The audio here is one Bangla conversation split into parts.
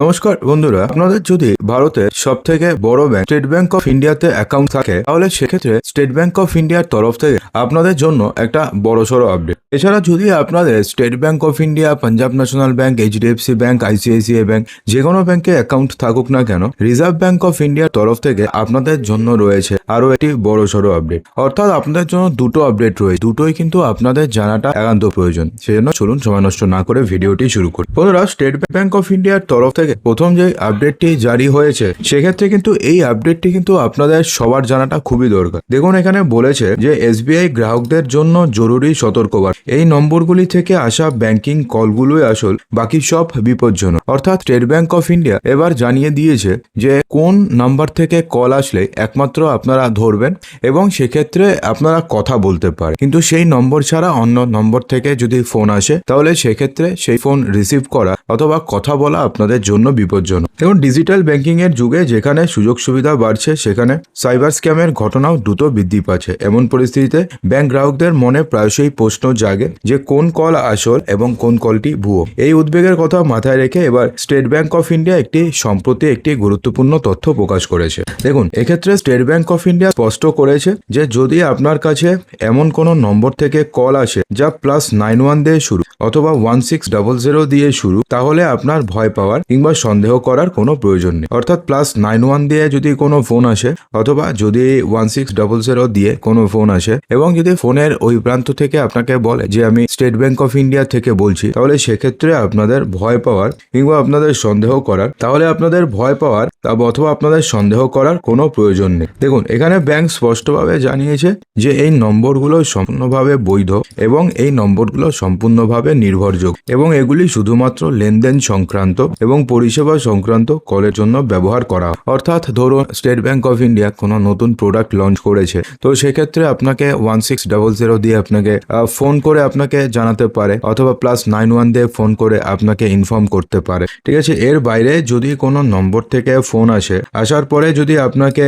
নমস্কার, বন্ধুরা। আপনাদের যদি ভারতের সব থেকে বড় ব্যাংক স্টেট ব্যাংক অফ ইন্ডিয়াতে অ্যাকাউন্ট থাকে, তাহলে সেক্ষেত্রে স্টেট ব্যাংক অফ ইন্ডিয়ার তরফ থেকে আপনাদের জন্য একটা বড়সড় আপডেট এছাড়া যদি আপনাদের state bank of India Punjab national bank HDFC bank ICICI bank যে কোনো ব্যাংকে অ্যাকাউন্ট থাকুক না কেন রিজার্ভ ব্যাংক অফ ইন্ডিয়ার তরফ থেকে আপনাদের জন্য রয়েছে আরও একটি বড়সড় আপডেট অর্থাৎ আপনাদের জন্য দুটো আপডেট রয়েছে। দুটোই কিন্তু আপনাদের জানাটা একান্ত প্রয়োজন। সেজন্য চলুন সময় নষ্ট না করে ভিডিওটি শুরু করি। বন্ধুরা স্টেট ব্যাংক অফ ইন্ডিয়ার তরফ থেকে প্রথম যে আপডেটটি জারি হয়েছে, সেক্ষেত্রে কিন্তু এই আপডেটটি কিন্তু আপনাদের সবার জানাটা খুবই দরকার। দেখুন, এখানে বলেছে যে এসবিআই গ্রাহকদের জন্য জরুরি সতর্কবার এই নম্বরগুলি থেকে আসা ব্যাংকিং কলগুলোই আসল, বাকি সব বিপজ্জনক। অর্থাৎ স্টেট ব্যাংক অফ ইন্ডিয়া এবার জানিয়ে দিয়েছে যে কোন নাম্বার থেকে কল আসলে একমাত্র আপনারা ধরবেন এবং সেক্ষেত্রে আপনারা কথা বলতে পারেন। কিন্তু সেই নম্বর ছাড়া অন্য নম্বর থেকে যদি ফোন আসে, তাহলে সেক্ষেত্রে সেই ফোন রিসিভ করা অথবা কথা বলা আপনাদের জন্য বিপজ্জনক। এবং ডিজিটাল ব্যাংকিং এর যুগে যেখানে সুযোগ সুবিধা বাড়ছে, সেখানে সাইবার স্ক্যামের ঘটনাও দ্রুত বৃদ্ধি পাচ্ছে। এমন পরিস্থিতিতে ব্যাংক গ্রাহকদের মনে প্রায়শই প্রশ্ন জাগে যে, কোন কল আসল এবং কোন কলটি ভুয়ো? এই উদ্বেগের কথা মাথায় রেখে এবার স্টেট ব্যাংক অফ ইন্ডিয়া একটি, সম্প্রতি একটি গুরুত্বপূর্ণ তথ্য প্রকাশ করেছে। দেখুন, এক্ষেত্রে স্টেট ব্যাংক অফ ইন্ডিয়া স্পষ্ট করেছে যে, যদি আপনার কাছে এমন কোনো নম্বর থেকে কল আসে যা প্লাস নাইন ওয়ান দিয়ে শুরু অথবা ওয়ান সিক্স ডাবল জিরো দিয়ে শুরু, তাহলে আপনার ভয় পাওয়ার কিংবা সন্দেহ করার কোনো প্রয়োজন নেই। অর্থাৎ প্লাস নাইন ওয়ান দিয়ে যদি কোনো ফোন আসে, অথবা যদি ওয়ান সিক্স ডাবল জিরো দিয়ে কোনো ফোন আসে, এবং যদি ফোনের ওই প্রান্ত থেকে আপনাকে বলে যে, আমি স্টেট ব্যাংক অফ ইন্ডিয়া থেকে বলছি তাহলে সেক্ষেত্রে আপনাদের ভয় পাওয়ার কিংবা আপনাদের সন্দেহ করার, তাহলে আপনাদের ভয় পাওয়ার অথবা আপনাদের সন্দেহ করার কোনো প্রয়োজন নেই। দেখুন, এখানে ব্যাংক স্পষ্টভাবে জানিয়েছে যে, এই নম্বরগুলো সম্পূর্ণভাবে বৈধ এবং এই নম্বরগুলো সম্পূর্ণভাবে নির্ভরযোগ্য এবং এগুলি শুধুমাত্র লেনদেন সংক্রান্ত এবং পরিষেবা সংক্রান্ত কলের জন্য ব্যবহার করা। অর্থাৎ ধরুন স্টেট ব্যাংক অফ ইন্ডিয়া কোনো নতুন প্রোডাক্ট লঞ্চ করেছে। তো সেক্ষেত্রে আপনাকে ওয়ান সিক্স ডাবল জিরো দিয়ে আপনাকে ফোন করে আপনাকে জানাতে পারে, অথবা প্লাস নাইন ওয়ান দিয়ে ফোন করে আপনাকে ইনফর্ম করতে পারে। ঠিক আছে? এর বাইরে যদি কোনো নম্বর থেকে ফোন আসে, আসার পরে যদি আপনাকে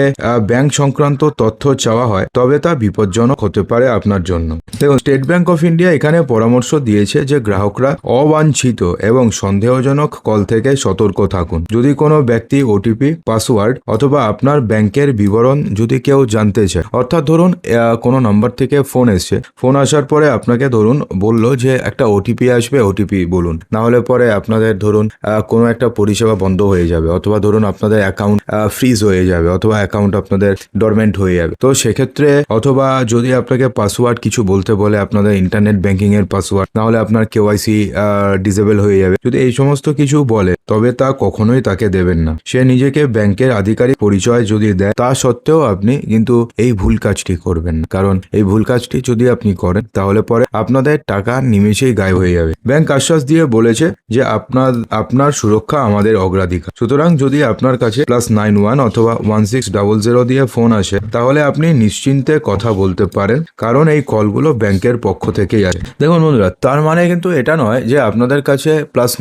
ব্যাংক সংক্রান্ত তথ্য চাওয়া হয়, তবে তা বিপজ্জনক হতে পারে আপনার জন্য। দেখুন স্টেট ব্যাংক অফ ইন্ডিয়া এখানে পরামর্শ দিয়েছে যে গ্রাহকরা অবাঞ্ছিত এবং সন্দেহজনক কল থেকে সতর্ক থাকুন। যদি কোনো ব্যক্তি ওটিপি পাসওয়ার্ড অথবা আপনার ব্যাংকের বিবরণ যদি কেউ জানতে চায়, অর্থাৎ ধরুন কোনো নাম্বার থেকে ফোন এসছে। ফোন আসার পরে আপনাকে ধরুন বলল যে, একটা ওটিপি আসবে ওটিপি বলুন। না হলে পরে আপনাদের ধরুন কোনো একটা পরিষেবা বন্ধ হয়ে যাবে, অথবা ধরুন আপনাদের অ্যাকাউন্ট ফ্রিজ হয়ে যাবে, অথবা অ্যাকাউন্ট আপনাদের ডরমেন্ট হয়ে যাবে। তো সেক্ষেত্রে অথবা যদি আপনাকে পাসওয়ার্ড কিছু বলতে বলে, আপনাদের ইন্টারনেট ব্যাংকিং এর পাসওয়ার্ড না হলে আপনার কেওয়াইসি ডিসেবল হয়ে যাবে। যদি এই সমস্ত কিছু বলে, তবে তা কখনোই তাকে দেবেন না। সে নিজেকে ব্যাংকের আধিকারিক পরিচয় যদি দেয়, তা সত্ত্বেও আপনি কিন্তু এই ভুল কাজটি করবেন না। কারণ এই ভুল কাজটি যদি আপনি করেন, তাহলে পরে আপনাদের টাকা নিমেষেই গায়েব হয়ে যাবে। ব্যাংক আশ্বাস দিয়ে বলেছে যে আপনার আপনার সুরক্ষা আমাদের অগ্রাধিকার। সুতরাং যদি আপনার কাছে প্লাস নাইন ওয়ান অথবা ওয়ান সিক্স ডাবল জিরো দিয়ে ফোন আসে, তাহলে আপনি নিশ্চিন্তে কথা বলতে পারেন, কারণ এই কলগুলো ব্যাংকের পক্ষ থেকেই আসে। দেখুন বন্ধুরা, তার মানে কিন্তু এটা নয় যে আপনাদের কাছে প্লাস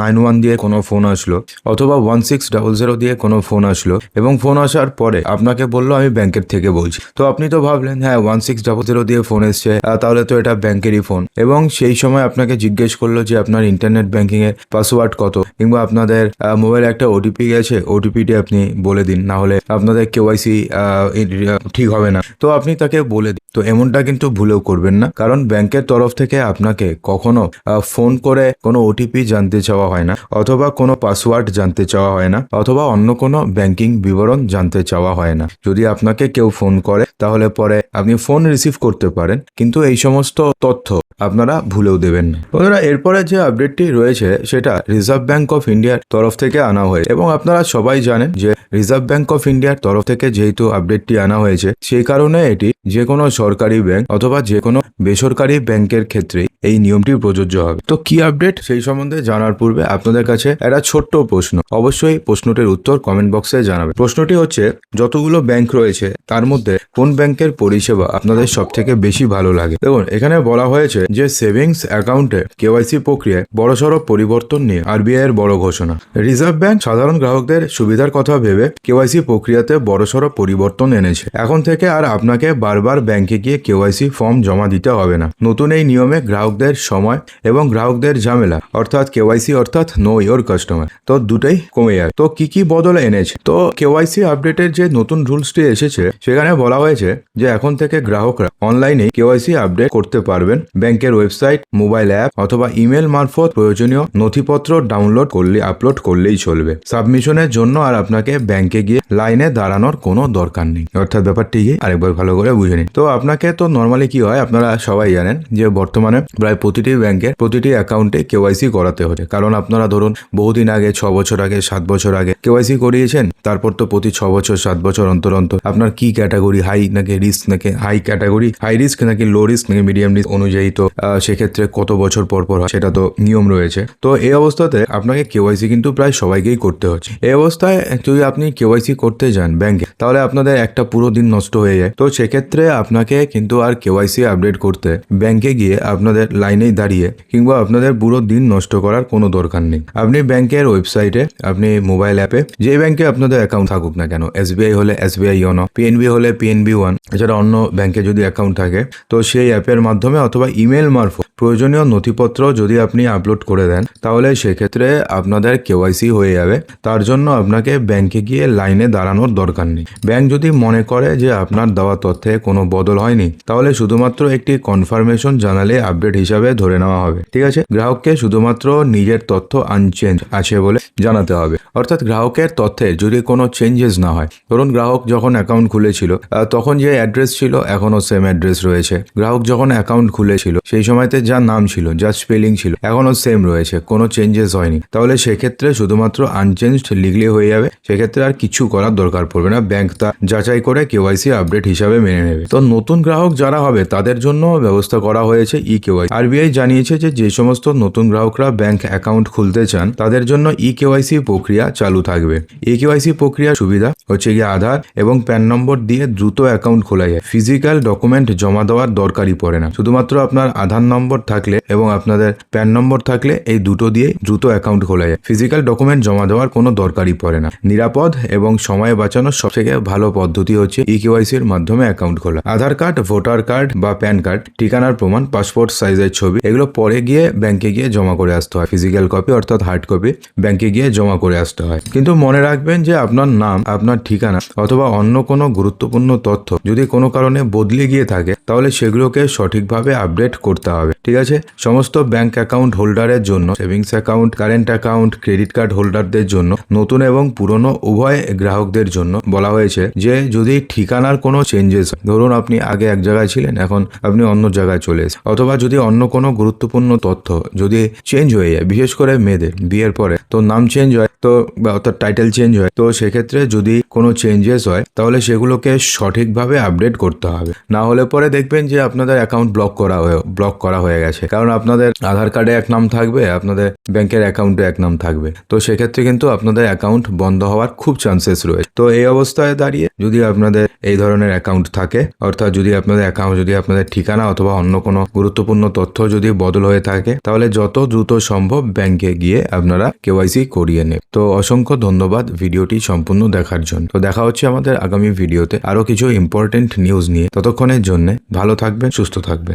নাইন ওয়ান দিয়ে কোনো ফোন আসলো, অথবা ওয়ান সিক্স ডাবল জিরো দিয়ে কোনো ফোন আসলো এবং ফোন আসার পরে আপনাকে বলল, আমি ব্যাংকের থেকে বলছি। তো আপনি তো ভাবলেন হ্যাঁ ওয়ান সিক্স ডাবল জিরো দিয়ে ফোন এসছে তাহলে তো এটা ব্যাংকেরই ফোন এবং সেই সময় আপনাকে জিজ্ঞেস করল যে, আপনার ইন্টারনেট ব্যাংকিং এর পাসওয়ার্ড কত? কিংবা আপনাদের মোবাইলে একটা ওটিপি গেছে ওটিপিটি আপনি বলে দিন, না হলে আপনাদের কেওয়াইসি ঠিক হবে না। তো আপনি তাকে বলে দিন। তো এমনটা কিন্তু ভুলেও করবেন না। কারণ ব্যাংকের তরফ থেকে আপনাকে কখনো ফোন করে কোনো ওটিপি জানতে চাওয়া হয় না, অথবা কোনো পাসওয়ার্ড জানতে চাওয়া হয় না, অথবা অন্য কোনো ব্যাংকিং বিবরণ জানতে চাওয়া হয় না। যদি আপনাকে কেউ ফোন করে, তাহলে পরে আপনি ফোন রিসিভ করতে পারেন। কিন্তু এই সমস্ত তথ্য আপনারা ভুলেও দেবেন না। বন্ধুরা, এরপরে যে আপডেটটি রয়েছে, সেটা রিজার্ভ ব্যাংক অফ ইন্ডিয়ার তরফ থেকে আনা হয়েছে। এবং আপনারা সবাই জানেন যে রিজার্ভ ব্যাংক অফ ইন্ডিয়ার তরফ থেকে যেহেতু আপডেটটি আনা হয়েছে, সেই কারণে এটি যে কোনো সরকারি ব্যাংক অথবা যে কোনো বেসরকারি ব্যাংকের ক্ষেত্রেই এই নিয়মটি প্রযোজ্য হবে। তো কি আপডেট সেই সম্বন্ধে জানার পূর্বে আপনাদের কাছে একটা ছোট্ট প্রশ্ন। অবশ্যই প্রশ্নটির উত্তর কমেন্ট বক্সে জানাবেন। প্রশ্নটি হচ্ছে, যতগুলো ব্যাংক রয়েছে, তার মধ্যে কোন ব্যাংকের পরিষেবা আপনাদের সব থেকে বেশি ভালো লাগে? দেখুন, এখানে বলা হয়েছে যে সেভিংস অ্যাকাউন্টে কেওয়াইসি প্রক্রিয়ায় বড়সড় পরিবর্তন নিয়ে আরবিআই এর বড় ঘোষণা। রিজার্ভ ব্যাংক সাধারণ গ্রাহকদের সুবিধার কথা ভেবে কেওয়াইসি প্রক্রিয়াতে বড়সড় পরিবর্তন এনেছে। এখন থেকে আর আপনাকে বারবার ব্যাংকে গিয়ে কেওয়াইসি ফর্ম জমা দিতে হবে না। নতুন এই নিয়মে গ্রাহকদের সময় এবং গ্রাহকদের ঝামেলা, অর্থাৎ কেওয়াইসি, অর্থাৎ নো ইয়োর কাস্টমার, তো দুটাই কমে যায়। তো কি কি বদল এনেছে? তো কেওয়াইসি আপডেটের যে নতুন রুলসটি এসেছে, সেখানে বলা হয়েছে যে এখন থেকে গ্রাহকরা অনলাইনে কেওয়াইসি আপডেট করতে পারবেন ব্যাংকের ওয়েবসাইট, মোবাইল অ্যাপ অথবা ইমেল মারফত প্রয়োজনীয় নথিপত্র ডাউনলোড করলে, আপলোড করলেই চলবে। সাবমিশনের জন্য আর আপনাকে ব্যাংকে গিয়ে লাইনে দাঁড়ানোর কোনো দরকার নেই। অর্থাৎ ব্যাপারটি আরেকবার ভালো করে বুঝে নিন। তো আপনাকে তো নর্মালি কি হয়, আপনারা সবাই জানেন যে বর্তমানে প্রায় প্রতিটি ব্যাংকের প্রতিটি অ্যাকাউন্টে কেওয়াইসি করাতে হচ্ছে। কারণ আপনারা ধরুন, বহুদিন আগে, ছ বছর আগে, সাত বছর আগে কেওয়াইসি করিয়েছেন, তারপর তো প্রতি ছ বছর, সাত বছর অন্তর অন্তর আপনার কি ক্যাটাগরি, হাই নাকি রিস্ক নাকি, হাই ক্যাটাগরি, হাই রিস্ক নাকি লো রিস্ক নাকি মিডিয়াম রিস্ক অনুযায়ী তো আহ, সেক্ষেত্রে কত বছর পর পর সেটা তো নিয়ম রয়েছে। তো এই অবস্থাতে আপনাকে কেওয়াইসি কিন্তু প্রায় সবাইকেই করতে হচ্ছে। এই অবস্থায় যদি আপনি কেওয়াইসি করতে যান ব্যাংকে তাহলে আপনাদের একটা পুরো দিন নষ্ট হয়ে যায়। তো সেক্ষেত্রে আপনাকে কিন্তু আর কেওয়াইসি আপডেট করতে ব্যাংকে গিয়ে আপনাদের লাইনেই দাঁড়িয়ে কিংবা আপনাদের পুরো দিন নষ্ট করার কোনো দরকার নেই। আপনি ব্যাংকের ওয়েবসাইটে আপনি মোবাইল অ্যাপে যে ব্যাংকে আপনাদের অ্যাকাউন্ট থাকুক না কেন এসবিআই হলে এসবিআই ইয়োনো পিএনবি হলে পিএনবি ওয়ান এছাড়া অন্য ব্যাংকে যদি অ্যাকাউন্ট থাকে তো সেই অ্যাপের মাধ্যমে অথবা ইমেল মারফত প্রয়োজনীয় নথিপত্র যদি আপনি আপলোড করে দেন, তাহলে সেক্ষেত্রে আপনাদের কেওয়াইসি হয়ে যাবে। তার জন্য আপনাকে ব্যাংকে গিয়ে লাইনে দাঁড়ানোর দরকার নেই। ব্যাংক যদি মনে করে যে আপনার দেওয়া তথ্যে কোনো বদল হয়নি, তাহলে শুধুমাত্র একটি কনফার্মেশন জানালে আপডেট হিসাবে ধরে নেওয়া হবে। ঠিক আছে? গ্রাহককে শুধুমাত্র নিজের তথ্য আনচেঞ্জ আছে বলে জানাতে হবে। অর্থাৎ গ্রাহকের তথ্যে যদি কোনো চেঞ্জেস না হয়, ধরুন গ্রাহক যখন অ্যাকাউন্ট খুলেছিল তখন যে অ্যাড্রেস ছিল, এখনও সেম অ্যাড্রেস রয়েছে। গ্রাহক যখন অ্যাকাউন্ট খুলেছিল সেই সময়তে যা নাম ছিল, যা স্পেলিং ছিল এখনও সেম রয়েছে, কোনো চেঞ্জেস হয়নি। তাহলে সেক্ষেত্রে শুধুমাত্র আনচেঞ্জড লিখলে হয়ে যাবে। সেক্ষেত্রে আর কিছু করার দরকার পড়বে না। ব্যাংক তা যাচাই করে কেওয়াইসি আপডেট হিসাবে মেনে নেবে। তো নতুন গ্রাহক যারা হবে, তাদের জন্য ব্যবস্থা করা হয়েছে ই কেওয়াই আরবিআই জানিয়েছে যে যে সমস্ত নতুন গ্রাহকরা ব্যাংক অ্যাকাউন্ট খুলতে চান, তাদের জন্য ই কেওয়াইসি প্রক্রিয়া চালু থাকবে। ই কেওয়াইসি প্রক্রিয়ার সুবিধা হচ্ছে গিয়ে আধার এবং প্যান নম্বর দিয়ে দ্রুত অ্যাকাউন্ট খোলা যায়। ফিজিক্যাল ডকুমেন্ট জমা দেওয়ার দরকারই পড়ে না। শুধুমাত্র আপনার আধার নম্বর থাকলে এবং আপনাদের প্যান নম্বর থাকলে এই দুটো দিয়ে দ্রুত অ্যাকাউন্ট খোলা যায়। ফিজিক্যাল ডকুমেন্ট জমা দেওয়ার কোনো দরকারই পড়ে না। নিরাপদ এবং সময় বাঁচানোর সবথেকে ভালো পদ্ধতি হচ্ছে ই কেওয়াইসির মাধ্যমে অ্যাকাউন্ট খোলা। আধার কার্ড ভোটার কার্ড বা প্যান কার্ড ঠিকানার প্রমাণ পাসপোর্ট সাইজের ছবি, এগুলো পরে গিয়ে ব্যাংকে গিয়ে জমা করে আসতে হয়। ফিজিক্যাল কপি অর্থাৎ হার্ড কপি ব্যাংকে গিয়ে জমা করে আসতে হয়। কিন্তু মনে রাখবেন যে আপনার নাম, আপনার ঠিকানা অথবা অন্য কোনো গুরুত্বপূর্ণ তথ্য যদি কোনো কারণে বদলে গিয়ে থাকে, তাহলে সেগুলোকে সঠিকভাবে আপডেট করতে হবে, ঠিক আছে? সমস্ত ব্যাংক অ্যাকাউন্ট হোল্ডারের জন্য savings account current account credit card হোল্ডারদের জন্য, নতুন এবং পুরনো উভয় গ্রাহকদের জন্য বলা হয়েছে যে, যদি ঠিকানার কোনো চেঞ্জেস ধরুন আপনি আগে এক জায়গায় ছিলেন, এখন আপনি অন্য জায়গায় চলে এসেছেন। অথবা যদি অন্য কোনো গুরুত্বপূর্ণ তথ্য যদি চেঞ্জ হয়ে যায়, বিশেষ করে মেয়েদের, বিয়ের পরে, তো নাম চেঞ্জ হয়, তো বা অর্থাৎ টাইটেল চেঞ্জ হয়, তো সেক্ষেত্রে যদি কোনো চেঞ্জেস হয়, তাহলে সেগুলোকে সঠিকভাবে আপডেট করতে হবে। না হলে পরে দেখবেন যে আপনাদের অ্যাকাউন্ট ব্লক করা ব্লক করা হয়ে গেছে। কারণ আপনাদের আধার কার্ডে এক নাম থাকবে, আপনাদের ব্যাংকের অ্যাকাউন্টে এক নাম থাকবে। তো সেক্ষেত্রে কিন্তু আপনাদের অ্যাকাউন্ট বন্ধ হওয়ার খুব চান্সেস রয়েছে। তো এই অবস্থায় দাঁড়িয়ে যদি আপনাদের এই ধরনের অ্যাকাউন্ট থাকে, অর্থাৎ যদি আপনাদের অ্যাকাউন্ট যদি আপনাদের ঠিকানা অথবা অন্য কোনো গুরুত্বপূর্ণ তথ্য যদি বদল হয়ে থাকে, তাহলে যত দ্রুত সম্ভব ব্যাংকে গিয়ে আপনারা কেওয়াইসি করিয়ে নেন তো অসংখ্য ধন্যবাদ ভিডিওটি সম্পূর্ণ দেখার জন্য। তো দেখা হচ্ছে আমাদের আগামী ভিডিওতে আরও কিছু ইম্পর্টেন্ট নিউজ নিয়ে। ততক্ষণের জন্য ভালো থাকবেন, সুস্থ থাকবেন।